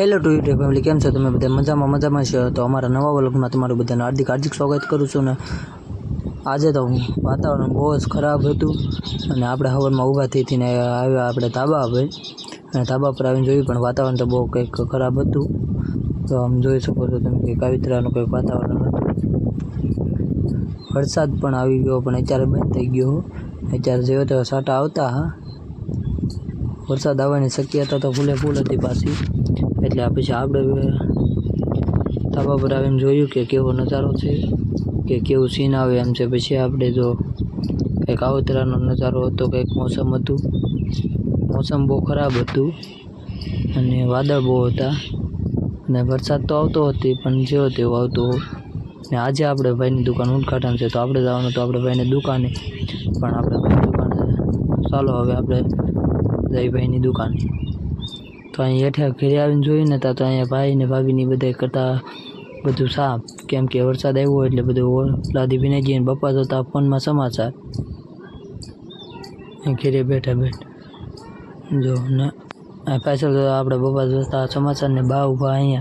hello to YouTube family કેમ છો તમે બધા મજામાં મજામાં છો તો અમારા નવા વર્ગમાં તમારું બધાને હાર્દિક હાર્દિક સ્વાગત કરું છું ને આજે તો હું વાતાવરણ બહુ જ ખરાબ હતું અને આપણે હવનમાં ઊભા થઈ થઈને આવ્યા આપણે ધાબા ભાઈ અને ધાબા પર આવીને જોયું પણ વાતાવરણ તો બહુ કંઈક ખરાબ હતું તો આમ જોઈ શકો છો તમે કે કાવિત્રાનું કંઈક વાતાવરણ હતું વરસાદ પણ આવી ગયો પણ અત્યારે બંધ થઈ ગયો અત્યારે જેવો તેવા સાટા આવતા હા વરસાદ આવવાની શક્યતા તો ફૂલે ફૂલ હતી પાછી એટલે પછી આપણે ધાબા પર આવીને જોયું કે કેવો નજારો છે કે કેવું સીન આવે એમ છે પછી આપણે જો કંઈક આવતરાનો નજારો હતો કંઈક મોસમ હતું મોસમ બહુ ખરાબ હતું અને વાદળ બહુ હતા અને વરસાદ તો આવતો હતી પણ જેવો તેવો આવતો ને આજે આપણે ભાઈની દુકાન ઉદઘાટન છે તો આપણે જવાનું તો આપણે ભાઈની દુકાને પણ આપણે ભાઈની દુકાને ચાલો હવે આપણે જય ભાઈની દુકાને તો અહીઠે ઘરે આવીને જોઈને તો અંયા ભાઈ ને ભાભી ની બધે કરતા બધું સાહ કેમ કે વરસાદ આવ્યો એટલે બધું ઓલાદી બીને જિન બપા જોતા ફોન માં સમાચાર અહી ઘરે બેઠા બેઠ જો ના આ પાછળ તો આપડે બપા જોતા સમાચાર ને બા ઉભા અહી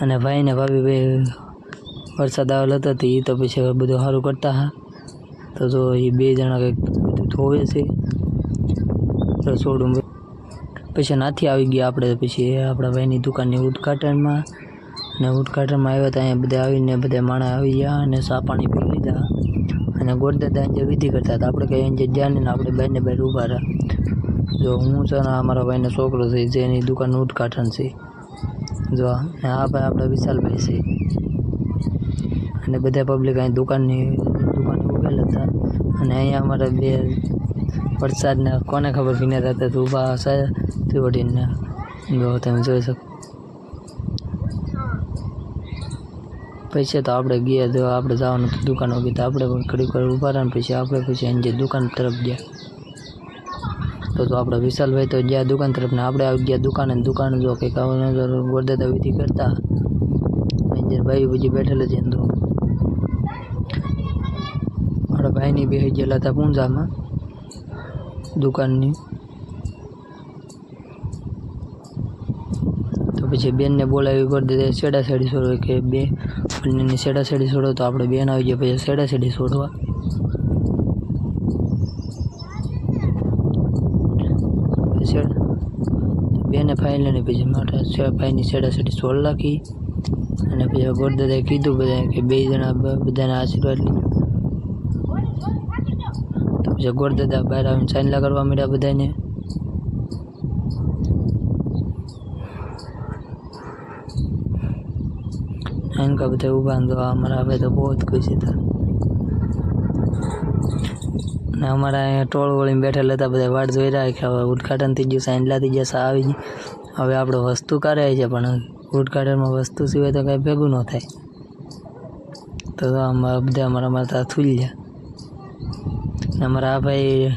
અને ભાઈ ને ભાભી બે વરસાદ આવતો તો ઈ તો પછી બધું સારું કરતા હા તો જો આ બે જણા કે બધું થોવે છે તો છોડું પછી નાથી આવી ગયા આપણે પછી આપડા ભાઈ ની દુકાન ની ઉદ્ઘાટન માં ને ઉદ્ઘાટન માં આયા તો અયા બધા આવી ને બધા માણા આવી ગયા અને સાપાણી પી લીધા અને ગોર દાદા એ જે વિધિ કરતા તો આપણે ક્યાં જ્યા ને આપડે ભાઈ ને બૈર ઊભા રહ જો હું તો અમારો ભાઈ નો છોકરો છે જે ની દુકાન ઉદ્ઘાટન છે જો આ આપા આપડા વિશાલ ભાઈ છે અને બધા પબ્લિક આ દુકાન ની દુકાન ખોલે હતા અને અયા અમારા બે વરસાદને કોને ખબર ભીના થતા તો ઊભા હશે તે વડીને જો તમે જોઈ શકો પૈસા તો આપણે ગયા તો આપણે જવાનું હતું દુકાન વગી તો આપણે પણ ઘડીક વાર ઊભા રહ્યા પછી આપણે પછી એની જે દુકાન તરફ ગયા તો તો આપણે વિશાલભાઈ તો ગયા દુકાન તરફ ને આપણે આવી ગયા દુકાને દુકાન જો કંઈક આવવાનું ગોરદાદા વિધિ કરતા જે ભાઈ બીજી બેઠેલા છે તો આપણા ભાઈની બે ગયેલા હતા પૂંજામાં દુકાનની તો પછી બેનને બોલાવી કરી દીધે સેડાસેડી છોડો કે બે બંનેની સેડાસેડી છોડો તો આપણે બેન આવી જાય પછી સેડાસેડી છોડવા બેને ફાઇલ લઈને પછી મારા ભાઈની સેડાસેડી છોડ નાખી અને પછી ગોળ દાદાએ કીધું બધા કે બે જણા બધાને આશીર્વાદ લીધો जगवर दादा बहराम चाय लगावा मड्या બધાને એન કાબતે ઉબંધો અમારે તો બહુત ખુશી થા ને અમાર આ ટોળવળીમાં બેઠેલા બધા વાડ જોઈ રહ્યા કે હવે ઉદ્ઘાટન થી જે સાઈનલા થી જેસા આવી હવે આપડો વસ્તુ કરે છે પણ ઉદ્ઘાટનમાં વસ્તુ સિવાય તો કઈ ભેગું નો થાય તો અમાર બધા અમારા માતા સુલ્યા અમારા ભાઈ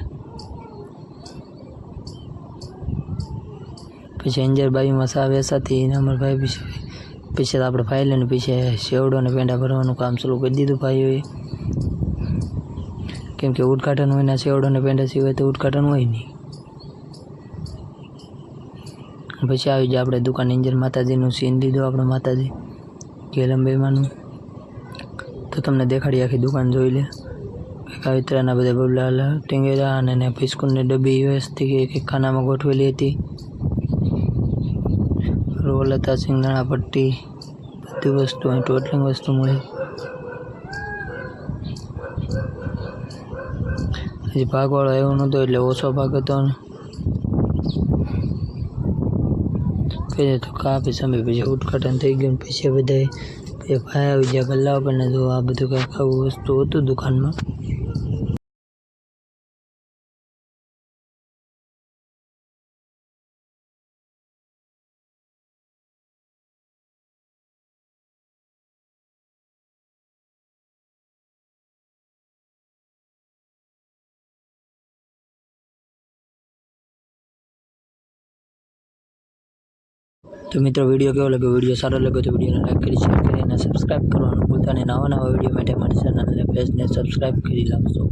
પે ચેન્જર બાઈ મસા વેસા થી નંબર 5 પાછળ પ્રોફાઇલ અને પાછળ શેવડો ને પેંડા ભરવાનું કામ ચાલુ કરી દીધું ભાઈઓ કેમ કે ઉદ્ઘાટન હોય ને શેવડો ને પેંડા સી હોય તો ઉદ્ઘાટન હોય ની પછી આવી જ આપણે દુકાન ઈંજર માતાજી નું સીન દીધો આપણો માતાજી કે લંબે માં નું તો તમને દેખાડી આખી દુકાન જોઈ લે કાવિત્રાના બધા બબલા ટીંગેલા અને એને પીસકુનની ડબ્બી વ્યવસ્થિત એક ખાનામાં ગોઠવેલી હતી રોલ હતા સિંગદાણા પટ્ટી બધી વસ્તુ અહીં ટોટલિંગ વસ્તુ મળી હજી ભાગવાળો આવ્યો નહોતો એટલે ઓછો ભાગ હતો ને પહેલે તો કાપી સમય પછી ઉદઘાટન થઈ ગયું પછી બધાએ ભાઈ આવી ગયા ગલ્લા આપણને જો આ બધું કંઈક આવું વસ્તુ હતું દુકાનમાં તો મિત્રો વિડીયો કેવો લાગ્યો વિડીયો સારો લાગ્યો તો વિડીયોને લાઈક કરી શેર કરી અને સબસ્ક્રાઈબ કરવાનું ભૂલતા અને નવા નવા વિડીયો માટે મારી ચેનલને પેજને સબસ્ક્રાઈબ કરી લાવશો